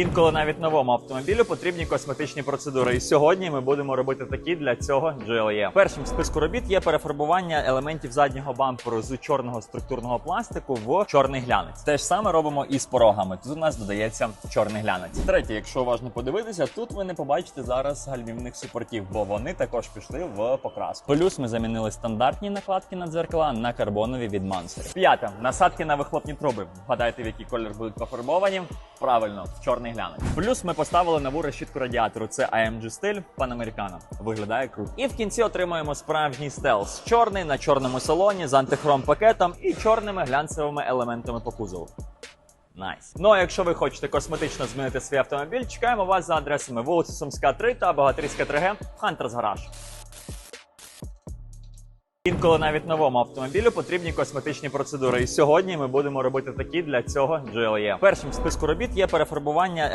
Інколи навіть новому автомобілю потрібні косметичні процедури. І сьогодні ми будемо робити такі для цього GLE. Першим в списку робіт є перефарбування елементів заднього бамперу з чорного структурного пластику в чорний глянець. Те ж саме робимо і з порогами. Тут у нас додається чорний глянець. Третє, якщо уважно подивитися, тут ви не побачите зараз гальмівних супортів, бо вони також пішли в покраску. Плюс ми замінили стандартні накладки на дзеркала на карбонові від Mansory. П'яте насадки на вихлопні труби. Вгадайте, в який колір будуть пофарбовані? Правильно, в чорний глянець. Плюс ми поставили нову решітку радіатору. Це AMG стиль Panamericana. Виглядає круто. І в кінці отримуємо справжній стелс. Чорний на чорному салоні з антихром пакетом і чорними глянцевими елементами по кузову. Найс. Ну а якщо ви хочете косметично змінити свій автомобіль, чекаємо вас за адресами вулиця Сумська 3 та Богатирська 3Г в Хантерс Гараж. Інколи навіть новому автомобілю потрібні косметичні процедури. І сьогодні ми будемо робити такі для цього GLE. Першим в списку робіт є перефарбування